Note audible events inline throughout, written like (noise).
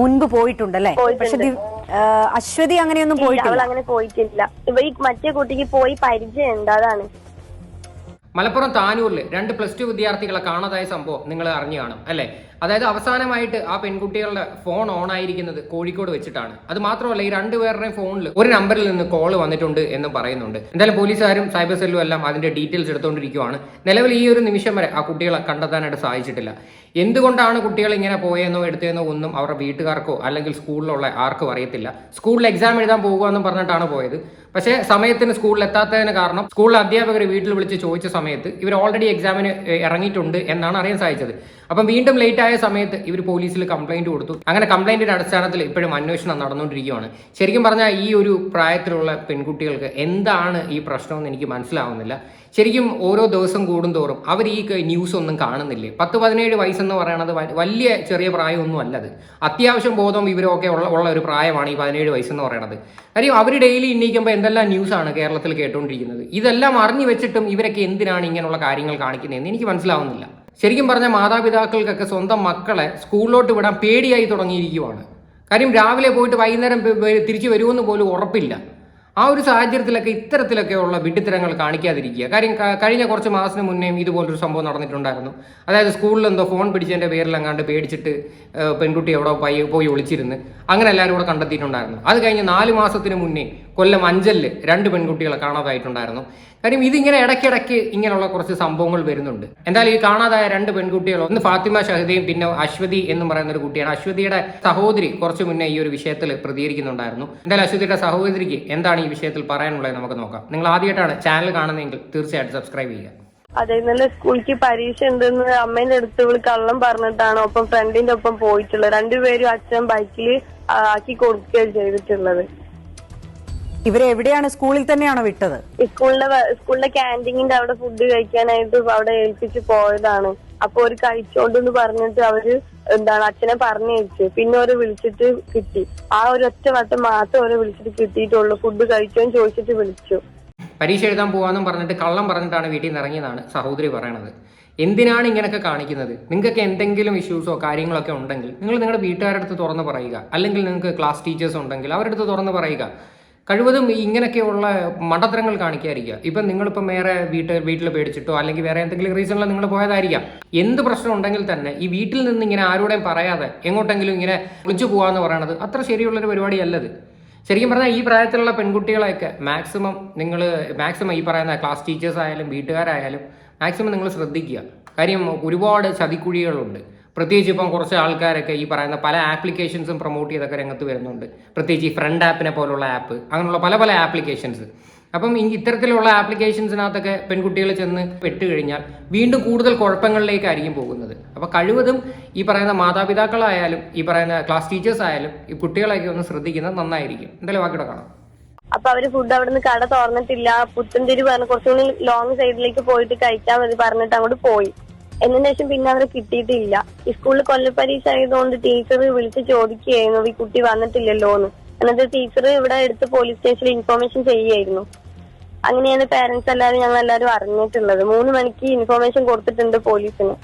മുൻപ് പോയിട്ടുണ്ടല്ലേ? പക്ഷെ അശ്വതി അങ്ങനെയൊന്നും അവൾ പോയിട്ടില്ല. അങ്ങനെ പോയിട്ടില്ല. ഇവ ഈ മറ്റേ കുട്ടിക്ക് പോയി പരിചയമുണ്ട് അതാണ്. മലപ്പുറം താനൂരിൽ രണ്ട് പ്ലസ് ടു വിദ്യാർത്ഥികളെ കാണാതായ സംഭവം നിങ്ങൾ അറിഞ്ഞു കാണും അല്ലേ? അതായത് അവസാനമായിട്ട് ആ പെൺകുട്ടികളുടെ ഫോൺ ഓൺ ആയിരിക്കുന്നത് കോഴിക്കോട് വെച്ചിട്ടാണ്. അത് മാത്രമല്ല ഈ രണ്ടുപേരുടെയും ഫോണിൽ ഒരു നമ്പറിൽ നിന്ന് കോൾ വന്നിട്ടുണ്ട് എന്ന് പറയുന്നുണ്ട്. എന്തായാലും പോലീസുകാരും സൈബർ സെല്ലും എല്ലാം അതിന്റെ ഡീറ്റെയിൽസ് എടുത്തുകൊണ്ടിരിക്കുകയാണ് നിലവിൽ ഈ ഒരു നിമിഷം വരെ ആ കുട്ടികളെ കണ്ടെത്താനായിട്ട് സാധിച്ചിട്ടില്ല. എന്തുകൊണ്ടാണ് കുട്ടികൾ ഇങ്ങനെ പോയെന്നോ എടുത്തതെന്നോ ഒന്നും അവരുടെ വീട്ടുകാർക്കോ അല്ലെങ്കിൽ സ്കൂളിലുള്ള ആർക്കും അറിയത്തില്ല. സ്കൂളിൽ എക്സാം എഴുതാൻ പോകുക പറഞ്ഞിട്ടാണ് പോയത്. പക്ഷേ സമയത്തിന് സ്കൂളിൽ എത്താത്തതിന് കാരണം സ്കൂളിലെ അധ്യാപകർ വീട്ടിൽ വിളിച്ച് ചോദിച്ച സമയത്ത് ഇവർ ഓൾറെഡി എക്സാമിന് ഇറങ്ങിയിട്ടുണ്ട് എന്നാണ് അറിയാൻ സാധിച്ചത്. അപ്പം വീണ്ടും ലേറ്റ് ആയ സമയത്ത് ഇവർ പോലീസിൽ കംപ്ലൈന്റ് കൊടുത്തു. അങ്ങനെ കംപ്ലൈന്റിന്റെ അടിസ്ഥാനത്തിൽ ഇപ്പോഴും അന്വേഷണം നടന്നുകൊണ്ടിരിക്കുകയാണ്. ശരിക്കും പറഞ്ഞാൽ ഈ ഒരു പ്രായത്തിലുള്ള പെൺകുട്ടികൾക്ക് എന്താണ് ഈ പ്രശ്നമെന്ന് എനിക്ക് മനസ്സിലാവുന്നില്ല. ശരിക്കും ഓരോ ദിവസം കൂടുന്തോറും അവർ ഈ ന്യൂസ് ഒന്നും കാണുന്നില്ലേ? പത്ത് പതിനേഴ് വയസ്സെന്ന് പറയുന്നത് വലിയ ചെറിയ പ്രായമൊന്നും അല്ലത്. അത്യാവശ്യം ബോധം ഇവരൊക്കെ ഉള്ള ഉള്ള ഒരു പ്രായമാണ് ഈ പതിനേഴ് വയസ്സെന്ന് പറയുന്നത് കാര്യം അവർ ഡെയിലി ഇന്നയിക്കുമ്പോൾ എന്തെല്ലാം ന്യൂസാണ് കേരളത്തിൽ കേട്ടുകൊണ്ടിരിക്കുന്നത് ഇതെല്ലാം അറിഞ്ഞു വെച്ചിട്ടും ഇവരൊക്കെ എന്തിനാണ് ഇങ്ങനെയുള്ള കാര്യങ്ങൾ കാണിക്കുന്നതെന്ന് എനിക്ക് മനസ്സിലാവുന്നില്ല. ശരിക്കും പറഞ്ഞാൽ മാതാപിതാക്കൾക്കൊക്കെ സ്വന്തം മക്കളെ സ്കൂളിലോട്ട് വിടാൻ പേടിയായി തുടങ്ങിയിരിക്കുവാണ്. കാര്യം രാവിലെ പോയിട്ട് വൈകുന്നേരം തിരിച്ചു വരുമെന്ന് പോലും ഉറപ്പില്ല. ആ ഒരു സാഹചര്യത്തിലൊക്കെ ഇത്തരത്തിലൊക്കെയുള്ള വിഡിത്തരങ്ങൾ കാണിക്കാതിരിക്കുക. കാര്യം കഴിഞ്ഞ കുറച്ച് മാസത്തിന് മുന്നേയും ഇതുപോലൊരു സംഭവം നടന്നിട്ടുണ്ടായിരുന്നു. അതായത് സ്കൂളിൽ എന്തോ ഫോൺ പിടിച്ചതിന്റെ പേരിൽ അങ്ങാണ്ട് പേടിച്ചിട്ട് പെൺകുട്ടി എവിടെ പോയി ഒളിച്ചിരുന്ന് അങ്ങനെ എല്ലാവരും കൂടെ കണ്ടെത്തിയിട്ടുണ്ടായിരുന്നു. അത് കഴിഞ്ഞ് നാല് മാസത്തിന് മുന്നേ കൊല്ലം അഞ്ചലിൽ രണ്ട് പെൺകുട്ടികളെ കാണാതായിട്ടുണ്ടായിരുന്നു. കാര്യം ഇതിങ്ങനെ ഇടയ്ക്കിടയ്ക്ക് ഇങ്ങനെയുള്ള കുറച്ച് സംഭവങ്ങൾ വരുന്നുണ്ട്. എന്തായാലും ഈ കാണാതായ രണ്ട് പെൺകുട്ടികൾ ഒന്ന് ഫാത്തിമ ഷഹദയും പിന്നെ അശ്വതി എന്ന് പറയുന്ന ഒരു കുട്ടിയാണ്. അശ്വതിയുടെ സഹോദരി കുറച്ച് മുന്നേ ഈ ഒരു വിഷയത്തിൽ പ്രതികരിക്കുന്നുണ്ടായിരുന്നു. എന്തായാലും അശ്വതിയുടെ സഹോദരിക്ക് എന്താണ് ഈ വിഷയത്തിൽ പറയാനുള്ളത് നമുക്ക് നോക്കാം. നിങ്ങൾ ആദ്യമായിട്ടാണ് ചാനൽ കാണുന്നതെങ്കിൽ തീർച്ചയായിട്ടും സബ്സ്ക്രൈബ് ചെയ്യുക. അതെ ഇന്നലെ സ്കൂളിക്ക് പരീക്ഷ ഉണ്ടെന്ന് അമ്മേന്റെ അടുത്ത് ഇവൾ കള്ളം പറഞ്ഞിട്ടാണ് ഒപ്പം ഫ്രണ്ടിന്റെ ഒപ്പം പോയിട്ടുള്ളത്. രണ്ടുപേരും അച്ഛൻ ബൈക്കിൽ ആക്കി കൊടുക്കുകയാണ് ചെയ്തിട്ടുള്ളത്. ഇവരെ എവിടെയാണ്? സ്കൂളിൽ തന്നെയാണോ വിട്ടത്? സ്കൂളിലെ സ്കൂളിലെ ക്യാന്റീനിന്റെ അവിടെ ഫുഡ് കഴിക്കാനായിട്ട് അവിടെ ഏൽപ്പിച്ച് പോയതാണ്. അപ്പൊ ഒരു കഴിച്ചോണ്ടെന്ന് പറഞ്ഞിട്ട് അവർ എന്താണ് അച്ഛനെ പറഞ്ഞയച്ചു. പിന്നെ അവർ വിളിച്ചിട്ട് കിട്ടി. ആ ഒരു ഒറ്റ വട്ടം മാത്രം അവരെ വിളിച്ചിട്ട് കിട്ടിയിട്ടുള്ളൂ. ഫുഡ് കഴിച്ചോന്ന് ചോദിച്ചിട്ട് വിളിച്ചു. പരീക്ഷ എഴുതാൻ പോവാന്നും പറഞ്ഞിട്ട് കള്ളം പറഞ്ഞിട്ടാണ് വീട്ടിൽ നിന്ന് ഇറങ്ങിയതാണ് സഹോദരി പറയണത്. എന്തിനാണ് ഇങ്ങനെയൊക്കെ കാണിക്കുന്നത്? നിങ്ങൾക്ക് എന്തെങ്കിലും ഇഷ്യൂസോ കാര്യങ്ങളൊക്കെ ഉണ്ടെങ്കിൽ നിങ്ങൾ നിങ്ങളുടെ വീട്ടുകാരുടെ അടുത്ത് തുറന്ന് പറയുക. അല്ലെങ്കിൽ നിങ്ങൾക്ക് ക്ലാസ് ടീച്ചേഴ്സ് ഉണ്ടെങ്കിൽ അവരുടെ അടുത്ത് തുറന്ന് പറയുക. കഴിവതും ഇങ്ങനെയൊക്കെയുള്ള മണ്ടത്തരങ്ങൾ കാണിക്കാതിരിക്കുക. ഇപ്പം നിങ്ങളിപ്പം വേറെ വീട്ടിൽ വീട്ടിൽ പേടിച്ചിട്ടോ അല്ലെങ്കിൽ വേറെ എന്തെങ്കിലും റീസണിൽ നിങ്ങൾ പോയതായിരിക്കാം. എന്ത് പ്രശ്നം ഉണ്ടെങ്കിൽ തന്നെ ഈ വീട്ടിൽ നിന്ന് ഇങ്ങനെ ആരോടെയും പറയാതെ എങ്ങോട്ടെങ്കിലും ഇങ്ങനെ വിളിച്ചു പോകാമെന്ന് പറയണത് അത്ര ശരിയുള്ളൊരു പരിപാടിയല്ലത് ശരിക്കും പറഞ്ഞാൽ ഈ പ്രായത്തിലുള്ള പെൺകുട്ടികളെയൊക്കെ മാക്സിമം നിങ്ങൾ മാക്സിമം ഈ പറയുന്ന ക്ലാസ് ടീച്ചേഴ്സ് ആയാലും വീട്ടുകാരായാലും മാക്സിമം നിങ്ങൾ ശ്രദ്ധിക്കുക. കാര്യം ഒരുപാട് ചതിക്കുഴികളുണ്ട്. പ്രത്യേകിച്ച് ഇപ്പം കുറച്ച് ആൾക്കാരൊക്കെ ഈ പറയുന്ന പല ആപ്ലിക്കേഷൻസും പ്രൊമോട്ട് ചെയ്തൊക്കെ രംഗത്ത് വരുന്നുണ്ട്. പ്രത്യേകിച്ച് ഈ ഫ്രണ്ട് ആപ്പിനെ പോലുള്ള ആപ്പ് അങ്ങനെയുള്ള പല പല ആപ്ലിക്കേഷൻസ്. അപ്പം ഈ ഇത്തരത്തിലുള്ള ആപ്ലിക്കേഷൻസിനകത്തൊക്കെ പെൺകുട്ടികൾ ചെന്ന് പെട്ട് കഴിഞ്ഞാൽ വീണ്ടും കൂടുതൽ കുഴപ്പങ്ങളിലേക്കായിരിക്കും പോകുന്നത്. അപ്പോൾ കഴിവതും ഈ പറയുന്ന മാതാപിതാക്കളായാലും ഈ പറയുന്ന ക്ലാസ് ടീച്ചേഴ്സ് ആയാലും ഈ കുട്ടികളെയൊക്കെ ഒന്ന് ശ്രദ്ധിക്കുന്നത് നന്നായിരിക്കും. എന്തായാലും ബാക്കിയുടെ കാണാം. അപ്പൊ അവർ ഫുഡ് അവിടുന്ന് കട തുറന്നിട്ടില്ല. പുത്തൻതിരി പറഞ്ഞ് കുറച്ചുകൂടി ലോങ് സൈഡിലേക്ക് പോയിട്ട് കഴിക്കാൻ മതി പറഞ്ഞിട്ട് അങ്ങോട്ട് പോയി. എന്നതിന് ശേഷം പിന്നെ അവരെ കിട്ടിയിട്ടില്ല. ഈ സ്കൂളിൽ കൊല്ലപ്പരീക്ഷ ആയതുകൊണ്ട് ടീച്ചർ വിളിച്ച് ചോദിക്കുകയായിരുന്നു ഈ കുട്ടി വന്നിട്ടില്ലല്ലോ എന്ന് എന്നിട്ട് ടീച്ചർ ഇവിടെ എടുത്ത് പോലീസ് സ്റ്റേഷനിൽ ഇൻഫോർമേഷൻ ചെയ്യായിരുന്നു അങ്ങനെയാണ് പേരന്റ്സ് എല്ലാവരും ഞങ്ങൾ എല്ലാവരും അറിഞ്ഞിട്ടുള്ളത്. മൂന്ന് മണിക്ക് ഇൻഫോർമേഷൻ കൊടുത്തിട്ടുണ്ട് പോലീസിന്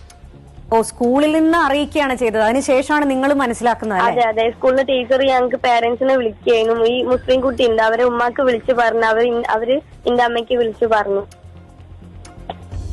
ഓ സ്കൂളിൽ നിന്ന് അറിയിക്കുകയാണ് ചെയ്തത്. അതിനുശേഷമാണ് നിങ്ങൾ മനസ്സിലാക്കുന്നത് അതെ അതെ. സ്കൂളിലെ ടീച്ചർ ഞങ്ങൾക്ക് പേരന്റ്സിനെ വിളിക്കുകയായിരുന്നു. ഈ മുസ്ലിം കുട്ടി ഉണ്ട്. അവരെ ഉമ്മാക്ക് വിളിച്ചു പറഞ്ഞു അവർ അവർ എന്റെ അമ്മയ്ക്ക് വിളിച്ചു പറഞ്ഞു.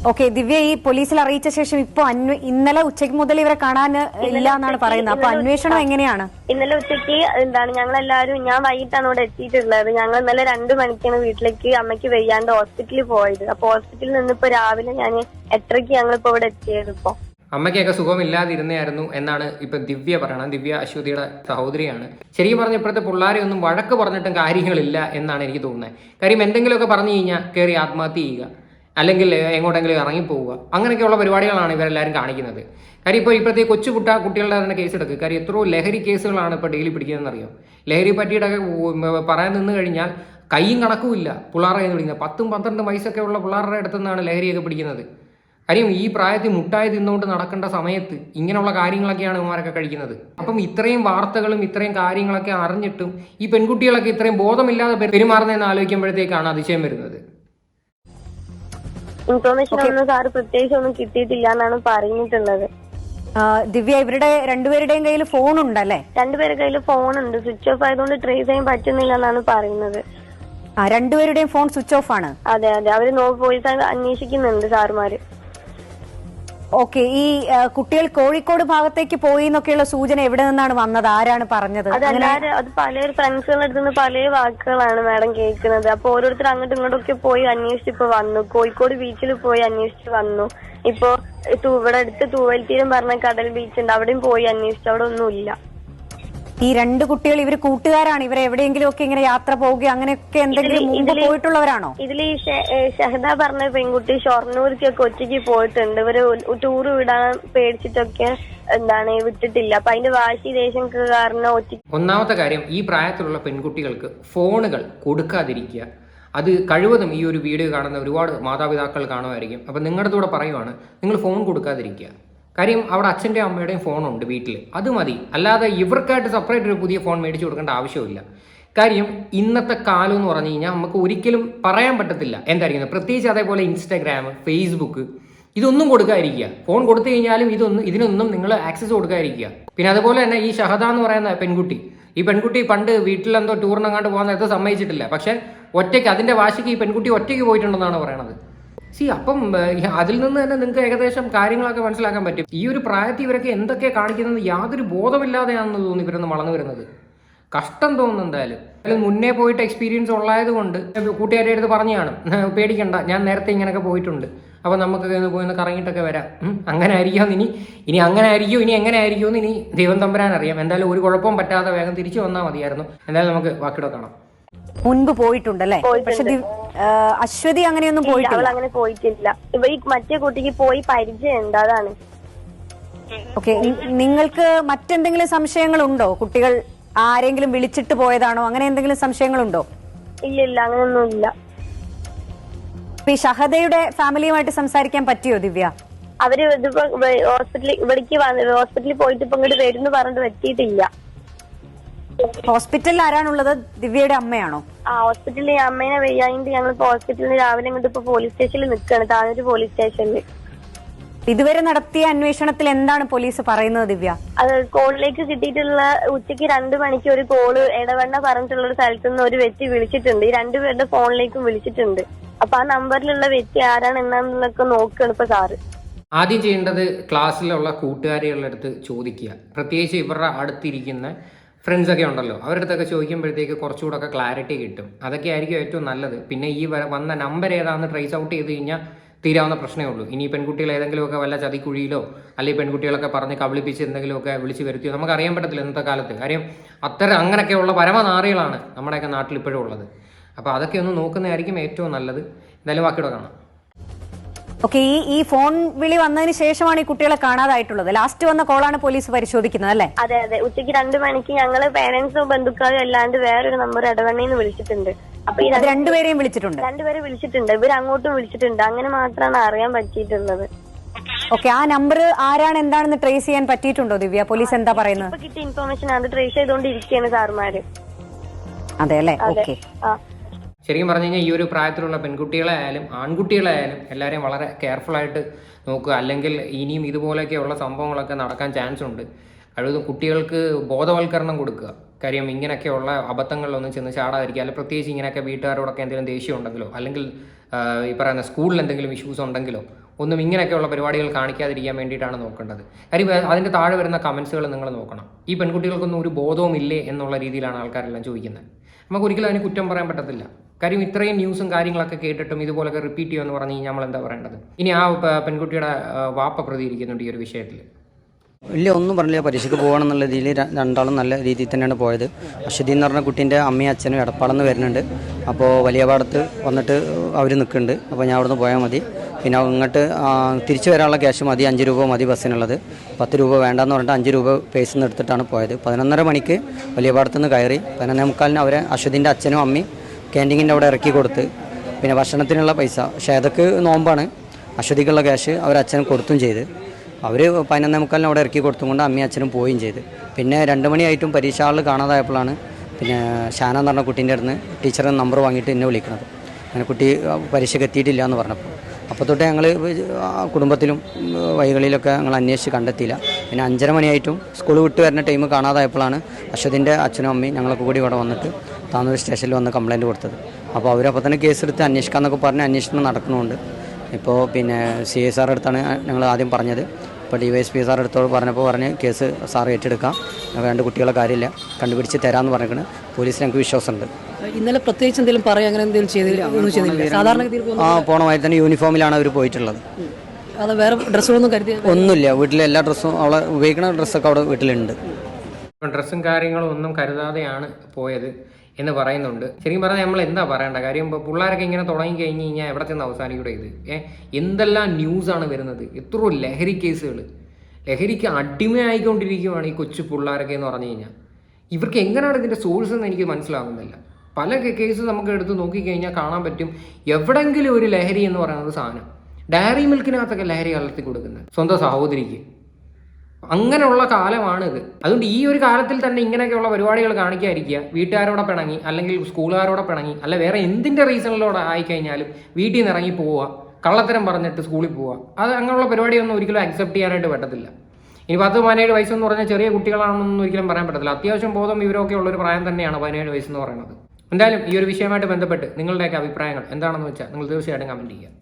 ഓക്കെ ദിവ്യ ഈ പോലീസിൽ അറിയിച്ച ശേഷം ഇപ്പൊ ഇന്നലെ ഉച്ചയ്ക്ക് മുതൽ ഇവരെ കാണാൻ ഇല്ല എന്നാണ് പറയുന്നത്. അപ്പൊ അന്വേഷണം എങ്ങനെയാണ്? ഇന്നലെ ഉച്ചയ്ക്ക് എന്താണ് ഞങ്ങൾ എല്ലാവരും ഞാൻ വൈകിട്ടാണ് ഇവിടെ എത്തിയിട്ടുള്ളത്. ഞങ്ങൾ ഇന്നലെ രണ്ടു മണിക്കാണ് വീട്ടിലേക്ക് അമ്മയ്ക്ക് വെയ്യാണ്ട് ഹോസ്പിറ്റലിൽ പോയത്. അപ്പൊ ഹോസ്പിറ്റലിൽ നിന്ന് ഇപ്പൊ രാവിലെ ഞാൻ എത്രയ്ക്ക് ഞങ്ങൾ ഇപ്പൊ ഇവിടെ എത്തിയത് ഇപ്പൊ. അമ്മയ്ക്കൊക്കെ സുഖമില്ലാതിരുന്നായിരുന്നു എന്നാണ് ഇപ്പൊ ദിവ്യ പറയണത്. ദിവ്യ അശ്വതിയുടെ സഹോദരിയാണ്. ശരിക്കും പറഞ്ഞ ഇപ്പോഴത്തെ പിള്ളേരെ ഒന്നും വഴക്ക് പറഞ്ഞിട്ടും കാര്യങ്ങളില്ല എന്നാണ് എനിക്ക് തോന്നുന്നത്. കാര്യം എന്തെങ്കിലുമൊക്കെ പറഞ്ഞു കഴിഞ്ഞാൽ കയറി ആത്മഹത്യ ചെയ്യുക. അല്ലെങ്കിൽ എങ്ങോട്ടെങ്കിലും ഇറങ്ങിപ്പോവുക. അങ്ങനെയൊക്കെയുള്ള പരിപാടികളാണ് ഇവരെല്ലാവരും കാണിക്കുന്നത്. കാര്യം ഇപ്പോൾ ഇപ്പോഴത്തെ കൊച്ചു കുട്ട കുട്ടികളുടെ തന്നെ കേസ് എടുക്കുക കാര്യം എത്രയോ ലഹരി കേസുകളാണ് ഇപ്പോൾ ഡെയിലി പിടിക്കുന്നതെന്ന് അറിയാം ലഹരി പറ്റിയിട്ടൊക്കെ പറയാൻ നിന്ന് കഴിഞ്ഞാൽ കൈയും കണക്കുമില്ല പിള്ളേരുടെ കയ്യിൽ നിന്ന് പിടിക്കുന്നത്. പത്തും പന്ത്രണ്ടും വയസ്സൊക്കെ ഉള്ള പിള്ളേരുടെ അടുത്തു നിന്നാണ് ലഹരിയൊക്കെ പിടിക്കുന്നത്. കാര്യം ഈ പ്രായത്തിൽ മുട്ടായി തിന്നുകൊണ്ട് നടക്കേണ്ട സമയത്ത് ഇങ്ങനെയുള്ള കാര്യങ്ങളൊക്കെയാണ് ഇവന്മാരൊക്കെ കഴിക്കുന്നത്. അപ്പം ഇത്രയും വാർത്തകളും ഇത്രയും കാര്യങ്ങളൊക്കെ അറിഞ്ഞിട്ടും ഈ പെൺകുട്ടികളൊക്കെ ഇത്രയും ബോധമില്ലാതെ പെരുമാറുന്നതെന്ന് ആലോചിക്കുമ്പോഴത്തേക്കാണ് അതിശയം വരുന്നത്. ഇൻഫോർമേഷൻ ഒന്നും സാറ് പ്രത്യേകിച്ച് ഒന്നും കിട്ടിയിട്ടില്ല എന്നാണ് പറഞ്ഞിട്ടുള്ളത്. ദിവ്യ ഇവരുടെ രണ്ടുപേരുടെയും കയ്യിൽ ഫോൺ ഉണ്ടല്ലേ രണ്ടുപേരുടെ കയ്യിൽ ഫോൺ ഉണ്ട് സ്വിച്ച് ഓഫ് ആയതുകൊണ്ട് ട്രേസ് ചെയ്യാൻ പറ്റുന്നില്ല എന്നാണ് പറയുന്നത്. രണ്ടുപേരുടെയും ഫോൺ സ്വിച്ച് ഓഫ് ആണ്. അതെ അതെ. അവർ നോ പോലീസ് അന്വേഷിക്കുന്നുണ്ട് സാറുമാര്. ഓക്കെ ഈ കുട്ടികൾ കോഴിക്കോട് ഭാഗത്തേക്ക് പോയി എന്നൊക്കെയുള്ള സൂചന എവിടെ നിന്നാണ് വന്നത്? ആരാണ് പറഞ്ഞത്? അതല്ലാതെ അത് പല ഫ്രണ്ട്സുകളുടെ അടുത്ത് നിന്ന് പല വാക്കുകളാണ് മാഡം കേൾക്കുന്നത്. അപ്പൊ ഓരോരുത്തർ അങ്ങോട്ടും ഇങ്ങോട്ടും ഒക്കെ പോയി അന്വേഷിച്ച് ഇപ്പൊ വന്നു. കോഴിക്കോട് ബീച്ചിൽ പോയി അന്വേഷിച്ച് വന്നു. ഇപ്പൊ ഇവിടെ അടുത്ത് തൂവൽത്തീരം പറഞ്ഞ കടൽ ബീച്ച് ഉണ്ട്. അവിടെയും പോയി അന്വേഷിച്ചു. അവിടെ ഒന്നുമില്ല. ഈ രണ്ട് കുട്ടികൾ ഇവർ കൂട്ടുകാരാണ്. ഇവർ എവിടെയെങ്കിലും ഒക്കെ ഇങ്ങനെ യാത്ര പോവുക അങ്ങനെയൊക്കെ എന്തെങ്കിലും മുമ്പ് പോയിട്ടുള്ളവരാണോ? ഇതിൽ ഈ ഷഹദ പറഞ്ഞ പെൺകുട്ടി ഷൊർണൂർക്കൊക്കെ ഒറ്റയ്ക്ക് പോയിട്ടുണ്ട്. ഇവർ ടൂർ വിടാൻ പേടിച്ചിട്ടൊക്കെ എന്താണ് വിട്ടിട്ടില്ല. അപ്പൊ അതിന്റെ വാശി ദേഷ്യം കാരണം ഒന്നാമത്തെ കാര്യം ഈ പ്രായത്തിലുള്ള പെൺകുട്ടികൾക്ക് ഫോണുകൾ കൊടുക്കാതിരിക്കുക. അത് കഴിവതും ഈ ഒരു വീഡിയോ കാണുന്ന ഒരുപാട് മാതാപിതാക്കൾ കാണുമായിരിക്കും. അപ്പം നിങ്ങളുടെ കൂടെ പറയുവാണ് നിങ്ങൾ ഫോൺ കൊടുക്കാതിരിക്കുക. കാര്യം അവിടെ അച്ഛന്റെയും അമ്മയുടെയും ഫോണുണ്ട് വീട്ടിൽ. അത് മതി. അല്ലാതെ ഇവർക്കായിട്ട് സെപ്പറേറ്റ് ഒരു പുതിയ ഫോൺ മേടിച്ചു കൊടുക്കേണ്ട ആവശ്യമില്ല. കാര്യം ഇന്നത്തെ കാലം എന്ന് പറഞ്ഞു കഴിഞ്ഞാൽ നമുക്ക് ഒരിക്കലും പറയാൻ പറ്റത്തില്ല. എന്തായിരിക്കും പ്രത്യേകിച്ച് അതേപോലെ ഇൻസ്റ്റാഗ്രാം ഫേസ്ബുക്ക് ഇതൊന്നും കൊടുക്കാതിരിക്കുക. ഫോൺ കൊടുത്തു കഴിഞ്ഞാലും ഇതൊന്നും ഇതിനൊന്നും നിങ്ങൾ ആക്സസ് കൊടുക്കാതിരിക്കുക. പിന്നെ അതുപോലെ തന്നെ ഈ ഷഹദ എന്ന് പറയുന്ന പെൺകുട്ടി. ഈ പെൺകുട്ടി പണ്ട് വീട്ടിലെന്തോ ടൂറിനെങ്ങാണ്ട് പോകാൻ നേരത്തെ സമ്മതിച്ചിട്ടില്ല. പക്ഷെ ഒറ്റയ്ക്ക് അതിന്റെ വാശിക്ക് ഈ പെൺകുട്ടി ഒറ്റയ്ക്ക് പോയിട്ടുണ്ടെന്നാണ് പറയണത്. സി അപ്പം അതിൽ നിന്ന് തന്നെ നിങ്ങൾക്ക് ഏകദേശം കാര്യങ്ങളൊക്കെ മനസ്സിലാക്കാൻ പറ്റും. ഈ ഒരു പ്രായത്തിൽ ഇവരൊക്കെ എന്തൊക്കെ കാണിക്കുന്നത് യാതൊരു ബോധമില്ലാതെയാണെന്ന് തോന്നി ഇവരൊന്ന് വളർന്നു വരുന്നത്. കഷ്ടം തോന്നുന്നു എന്തായാലും. അതിൽ മുന്നേ പോയിട്ട് എക്സ്പീരിയൻസ് ഉള്ളായത് കൊണ്ട് കൂട്ടുകാരുടെ അടുത്ത് പറഞ്ഞാണ്. (laughs) പേടിക്കണ്ട ഞാൻ നേരത്തെ ഇങ്ങനെയൊക്കെ പോയിട്ടുണ്ട്. അപ്പോൾ നമുക്ക് ഒന്ന് പോയി ഒന്ന് കറങ്ങിയിട്ടൊക്കെ വരാം. അങ്ങനെ ആയിരിക്കാം ഇനി ഇനി അങ്ങനെ ആയിരിക്കും ഇനി എങ്ങനെ ആയിരിക്കും ഇനി ദൈവം തമ്പരാൻ അറിയാം. എന്തായാലും ഒരു കുഴപ്പവും പറ്റാതെ വേഗം തിരിച്ചു വന്നാൽ മതിയായിരുന്നു. എന്തായാലും നമുക്ക് ബാക്കിയുടെ കാണാം. മുൻപ് പോയിട്ടുണ്ടല്ലേ? പക്ഷെ അശ്വതി അങ്ങനെയൊന്നും അവൾ പോയിട്ടില്ല? അങ്ങനെ പോയിട്ടില്ല. ഇവ ഈ മറ്റേ കുട്ടിക്ക് പോയി പരിചയമുണ്ട് അതാണ്. ഓക്കെ നിങ്ങൾക്ക് മറ്റെന്തെങ്കിലും സംശയങ്ങളുണ്ടോ? കുട്ടികൾ ആരെങ്കിലും വിളിച്ചിട്ട് പോയതാണോ? അങ്ങനെ എന്തെങ്കിലും സംശയങ്ങളുണ്ടോ? ഇല്ല ഇല്ല അങ്ങനെയൊന്നും ഇല്ല ഇപ്പൊ ഈ ഷഹദയുടെ ഫാമിലിയുമായിട്ട് സംസാരിക്കാൻ പറ്റിയോ ദിവ്യ? അവർ ഇതിപ്പോ ഹോസ്പിറ്റലിൽ ഇവിടേക്ക് വന്ന് ഹോസ്പിറ്റലിൽ പോയിട്ട് ഇപ്പൊ ഇങ്ങോട്ട് വരുന്നു പറഞ്ഞിട്ട് പറ്റിയിട്ടില്ല. ഹോസ്പിറ്റലിൽ ആരാണുള്ളത്? ദിവ്യയുടെ അമ്മയാണോ? ആ ഹോസ്പിറ്റലിൽ അമ്മേനെ വയ്യായിട്ട് ഞങ്ങൾ ഇപ്പൊ ഹോസ്പിറ്റലിൽ രാവിലെ ഇങ്ങോട്ട് ഇപ്പൊ പോലീസ് സ്റ്റേഷനിൽ നിൽക്കുകയാണ് താഴൊരു പോലീസ് സ്റ്റേഷനിൽ ഇതുവരെ നടത്തിയ അന്വേഷണത്തിൽ എന്താണ് പോലീസ് പറയുന്നത് ദിവ്യ? അത് കോളിലേക്ക് കിട്ടിയിട്ടുള്ള ഉച്ചയ്ക്ക് രണ്ടു മണിക്ക് ഒരു കോൾ ഇടവണ്ണ പറഞ്ഞിട്ടുള്ള ഒരു സ്ഥലത്ത് നിന്ന് ഒരു വ്യക്തി വിളിച്ചിട്ടുണ്ട്. ഈ രണ്ടുപേരുടെ ഫോണിലേക്കും വിളിച്ചിട്ടുണ്ട്. അപ്പൊ ആ നമ്പറിലുള്ള വ്യക്തി ആരാണ് നോക്കുകയാണ് ഇപ്പൊ സാറ്. ആദ്യം ചെയ്യേണ്ടത് ക്ലാസ്സിലുള്ള കൂട്ടുകാരികളുടെ അടുത്ത് ചോദിക്കുക. പ്രത്യേകിച്ച് ഇവരുടെ അടുത്തിരിക്കുന്ന ഫ്രണ്ട്സ് ഒക്കെ ഉണ്ടല്ലോ അവരുടെ അടുത്തൊക്കെ ചോദിക്കുമ്പോഴത്തേക്ക് കുറച്ചുകൂടെ ക്ലാരിറ്റി കിട്ടും. അതൊക്കെ ആയിരിക്കും ഏറ്റവും നല്ലത്. പിന്നെ ഈ വന്ന നമ്പർ ഏതാണെന്ന് ട്രേസ് ഔട്ട് ചെയ്ത് കഴിഞ്ഞാൽ തീരാവുന്ന പ്രശ്നമേ ഉള്ളൂ. ഇനി പെൺകുട്ടികൾ ഏതെങ്കിലുമൊക്കെ വല്ല ചതിക്കുഴിയിലോ അല്ലെങ്കിൽ പെൺകുട്ടികളൊക്കെ പറഞ്ഞ് കബളിപ്പിച്ച് എന്തെങ്കിലുമൊക്കെ വിളിച്ച് വരുത്തിയോ നമുക്ക് അറിയാൻ പറ്റത്തില്ല ഇന്നത്തെ കാലത്ത്. കാര്യം അത്തരം അങ്ങനെയൊക്കെയുള്ള പരമനാറികളാണ് നമ്മുടെയൊക്കെ നാട്ടിൽ ഇപ്പോഴും ഉള്ളത്. അപ്പോൾ അതൊക്കെ ഒന്ന് നോക്കുന്നതായിരിക്കും ഏറ്റവും നല്ലത്. എന്തായാലും ബാക്കിയുടെ കാണാം. ഓക്കെ ഈ ഈ ഫോൺ വിളി വന്നതിന് ശേഷമാണ് ഈ കുട്ടികളെ കാണാതായിട്ടുള്ളത്. ലാസ്റ്റ് വന്ന കോളാണ് പോലീസ് പരിശോധിക്കുന്നത് അല്ലേ? അതെ അതെ. ഉച്ചയ്ക്ക് രണ്ടു മണിക്ക് ഞങ്ങൾ പേരൻസും ബന്ധുക്കളും അല്ലാണ്ട് വേറൊരു നമ്പർ ഇടവണ്ണയിൽ വിളിച്ചിട്ടുണ്ട്. അപ്പൊ ഈ രണ്ടുപേരെയും വിളിച്ചിട്ടുണ്ട്? രണ്ടുപേരെ വിളിച്ചിട്ടുണ്ട്. ഇവർ അങ്ങോട്ടും വിളിച്ചിട്ടുണ്ട്. അങ്ങനെ മാത്രമാണ് അറിയാൻ പറ്റിയിട്ടുള്ളത്. ഓക്കെ ആ നമ്പർ ആരാണ് എന്താണെന്ന് ട്രേസ് ചെയ്യാൻ പറ്റിയിട്ടുണ്ടോ ദിവ്യ? പോലീസ് എന്താ പറയുന്നത്? ഇൻഫോർമേഷൻ അത് ട്രേസ് ചെയ്തുകൊണ്ടിരിക്കുകയാണ് സാർമാര്. അതെ അല്ലേ? ഓക്കെ. ശരിക്കും പറഞ്ഞു കഴിഞ്ഞാൽ ഈ ഒരു പ്രായത്തിലുള്ള പെൺകുട്ടികളെ ആയാലും ആൺകുട്ടികളെ ആയാലും എല്ലാവരെയും വളരെ കെയർഫുള്ളായിട്ട് നോക്കുക. അല്ലെങ്കിൽ ഇനിയും ഇതുപോലെയൊക്കെയുള്ള സംഭവങ്ങളൊക്കെ നടക്കാൻ ചാൻസ് ഉണ്ട്. കഴിവതും കുട്ടികൾക്ക് ബോധവൽക്കരണം കൊടുക്കുക. കാര്യം ഇങ്ങനെയൊക്കെയുള്ള അബദ്ധങ്ങളിലൊന്നും ചെന്ന് ചാടാതിരിക്കുക. അല്ലെങ്കിൽ പ്രത്യേകിച്ച് ഇങ്ങനെയൊക്കെ വീട്ടുകാരോടൊക്കെ എന്തെങ്കിലും ദേഷ്യം ഉണ്ടെങ്കിലോ അല്ലെങ്കിൽ ഈ പറയുന്ന സ്കൂളിൽ എന്തെങ്കിലും ഇഷ്യൂസ് ഉണ്ടെങ്കിലോ ഒന്നും ഇങ്ങനെയൊക്കെയുള്ള പരിപാടികൾ കാണിക്കാതിരിക്കാൻ വേണ്ടിയിട്ടാണ് നോക്കേണ്ടത്. കാര്യം അതിന്റെ താഴെ വരുന്ന കമൻസുകൾ നിങ്ങൾ നോക്കണം. ഈ പെൺകുട്ടികൾക്കൊന്നും ഒരു ബോധവും ഇല്ലേ എന്നുള്ള രീതിയിലാണ് ആൾക്കാരെല്ലാം ചോദിക്കുന്നത്. നമുക്ക് ഒരിക്കലും അതിന് കുറ്റം പറയാൻ പറ്റത്തില്ല. കാര്യം ഇത്രയും ന്യൂസും കാര്യങ്ങളൊക്കെ കേട്ടിട്ടും ഇതുപോലൊക്കെ റിപ്പീറ്റ് ചെയ്യുമെന്ന് പറഞ്ഞു കഴിഞ്ഞാൽ നമ്മൾ എന്താ പറയേണ്ടത്? ഇനി ആ പെൺകുട്ടിയുടെ വാപ്പ പ്രതികരിക്കുന്നുണ്ട് ഈ ഒരു വിഷയത്തിൽ ഇല്ല ഒന്നും പറഞ്ഞില്ല. പരീക്ഷയ്ക്ക് പോകണം എന്നുള്ള രീതിയിൽ രണ്ടാളും നല്ല രീതിയിൽ തന്നെയാണ് പോയത്. അശ്വതി എന്ന് പറഞ്ഞ കുട്ടീന്റെ അമ്മയും അച്ഛനും എടപ്പാളെന്ന് വരുന്നുണ്ട്. അപ്പോൾ വലിയ പാടത്ത് വന്നിട്ട് അവർ നിൽക്കുന്നുണ്ട് അപ്പോൾ ഞാൻ അവിടുന്ന് പോയാൽ മതി. പിന്നെ ഇങ്ങോട്ട് തിരിച്ചു വരാനുള്ള ക്യാഷ് മതി. അഞ്ച് രൂപ മതി ബസ്സിനുള്ളത്. പത്ത് രൂപ വേണ്ടെന്ന് പറഞ്ഞിട്ട് അഞ്ച് രൂപ പേസിൽ നിന്ന് എടുത്തിട്ടാണ് പോയത്. പതിനൊന്നര മണിക്ക് വലിയ പാടത്ത് നിന്ന് കയറി. പതിനൊന്നേ മുക്കാലിന് അവരെ അശ്വതിന്റെ അച്ഛനും അമ്മയും ക്യാന്റീനിന്റെ അവിടെ ഇറക്കി കൊടുത്ത് പിന്നെ ഭക്ഷണത്തിനുള്ള പൈസ. ഷേതക്ക് നോമ്പാണ്. അശ്വതിക്കുള്ള ക്യാഷ് അവർ അച്ഛനും കൊടുത്തും ചെയ്ത്. അവർ പതിനൊന്നേ മുക്കാലിന് അവിടെ ഇറക്കി കൊടുത്തും കൊണ്ട് അമ്മയും അച്ഛനും പോവുകയും ചെയ്ത്. പിന്നെ രണ്ട് മണിയായിട്ടും പരീക്ഷ ഹാളിൽ കാണാതായപ്പോഴാണ് പിന്നെ ഷാന എന്ന് പറഞ്ഞ കുട്ടീന്റെ അടുത്ത് ടീച്ചറെ നമ്പർ വാങ്ങിയിട്ട് എന്നെ വിളിക്കുന്നത്. അങ്ങനെ കുട്ടി പരീക്ഷയ്ക്ക് എത്തിയിട്ടില്ല എന്ന് പറഞ്ഞപ്പോൾ. അപ്പോൾ തൊട്ട് ഞങ്ങൾ കുടുംബത്തിലും വഴികളിലൊക്കെ ഞങ്ങൾ അന്വേഷിച്ച് കണ്ടെത്തിയില്ല. പിന്നെ അഞ്ചര മണിയായിട്ടും സ്കൂൾ വിട്ട് വരുന്ന ടൈം കാണാതായപ്പോഴാണ് അശ്വതിന്റെ അച്ഛനും അമ്മയും ഞങ്ങളൊക്കെ കൂടി ഇവിടെ വന്നിട്ട് താന്നൂർ സ്റ്റേഷനിൽ വന്ന് കംപ്ലയിന്റ് കൊടുത്തത്. അപ്പോൾ അവരപ്പോൾ തന്നെ കേസെടുത്ത് അന്വേഷിക്കാമെന്നൊക്കെ പറഞ്ഞ് അന്വേഷണം നടക്കുന്നുണ്ട്. ഇപ്പോൾ പിന്നെ സി എസ് ആർ അടുത്താണ് ഞങ്ങൾ ആദ്യം പറഞ്ഞത്. ഇപ്പോൾ D Y S P sir അടുത്തോട് പറഞ്ഞപ്പോൾ പറഞ്ഞ് കേസ് സാർ ഏറ്റെടുക്കാം. രണ്ട് കുട്ടികളെ കാര്യമില്ല. കണ്ടുപിടിച്ച് തരാമെന്ന് പറഞ്ഞിരിക്കുന്നത് പോലീസിന് ഞങ്ങൾക്ക് വിശ്വാസമുണ്ട്. ഇന്നലെ പ്രത്യേകിച്ച് എന്തെങ്കിലും പറയാം അങ്ങനെ എന്തെങ്കിലും ചെയ്തില്ല? ആ പോണമായി തന്നെ യൂണിഫോമിലാണ് അവർ പോയിട്ടുള്ളത്. അത് വേറെ ഡ്രസ്സുകളൊന്നും കരുതി ഒന്നുമില്ല. വീട്ടിലെ എല്ലാ ഡ്രസ്സും അവളെ ഉപയോഗിക്കുന്ന ഡ്രസ്സൊക്കെ അവിടെ വീട്ടിലുണ്ട്. ഡ്രസ്സും കാര്യങ്ങളും ഒന്നും കരുതാതെയാണ് പോയത് എന്ന് പറയുന്നുണ്ട്. ശരിക്കും പറഞ്ഞാൽ നമ്മൾ എന്താ പറയേണ്ട കാര്യം? ഇപ്പോൾ പിള്ളേരൊക്കെ ഇങ്ങനെ തുടങ്ങി കഴിഞ്ഞ് കഴിഞ്ഞാൽ എവിടെ ചെന്ന് അവസാനിക്കൂടെ ഇത്? ഏ എന്തെല്ലാം ന്യൂസാണ് വരുന്നത്? എത്ര ലഹരി കേസുകൾ. ലഹരിക്ക് അടിമയായിക്കൊണ്ടിരിക്കുകയാണ് ഈ കൊച്ചു പിള്ളേരൊക്കെ എന്ന് പറഞ്ഞു കഴിഞ്ഞാൽ. ഇവർക്ക് എങ്ങനെയാണ് ഇതിന്റെ സോഴ്സ് എന്ന് എനിക്ക് മനസ്സിലാകുന്നില്ല പല കേസ് നമുക്ക് എടുത്ത് നോക്കിക്കഴിഞ്ഞാൽ കാണാൻ പറ്റും. എവിടെങ്കിലും ഒരു ലഹരി എന്ന് പറയുന്നത് സാധനം. ഡയറി മിൽക്കിനകത്തൊക്കെ ലഹരി കലർത്തി കൊടുക്കുന്നത്. സ്വന്തം സഹോദരിക്ക്. അങ്ങനെയുള്ള കാലമാണിത്. അതുകൊണ്ട് ഈ ഒരു കാലത്തിൽ തന്നെ ഇങ്ങനെയൊക്കെയുള്ള പരിപാടികൾ കാണിക്കാതിരിക്കുക. വീട്ടുകാരോടെ പിണങ്ങി അല്ലെങ്കിൽ സ്കൂളുകാരോടെ പിണങ്ങി അല്ല വേറെ എന്തിന്റെ റീസണിലൂടെ ആയിക്കഴിഞ്ഞാലും വീട്ടിൽ നിന്ന് ഇറങ്ങി പോവുക കള്ളത്തരം പറഞ്ഞിട്ട് സ്കൂളിൽ പോവുക. അത് അങ്ങനെയുള്ള പരിപാടിയൊന്നും ഒരിക്കലും അക്സെപ്റ്റ് ചെയ്യാനായിട്ട് പറ്റത്തില്ല. ഇനി പത്ത് പതിനേഴ് വയസ്സെന്ന് പറഞ്ഞാൽ ചെറിയ കുട്ടികളാണെന്നൊന്നും ഒരിക്കലും പറയാൻ പറ്റത്തില്ല. അത്യാവശ്യം ബോധം ഇവരൊക്കെ ഉള്ള ഒരു പ്രായം തന്നെയാണ് പതിനേഴ് വയസ്സെന്ന് പറയുന്നത്. എന്തായാലും ഈ ഒരു വിഷയമായിട്ട് ബന്ധപ്പെട്ട് നിങ്ങളുടെയൊക്കെ അഭിപ്രായങ്ങൾ എന്താണെന്ന് വെച്ചാൽ നിങ്ങൾ തീർച്ചയായിട്ടും കമന്റ് ചെയ്യുക.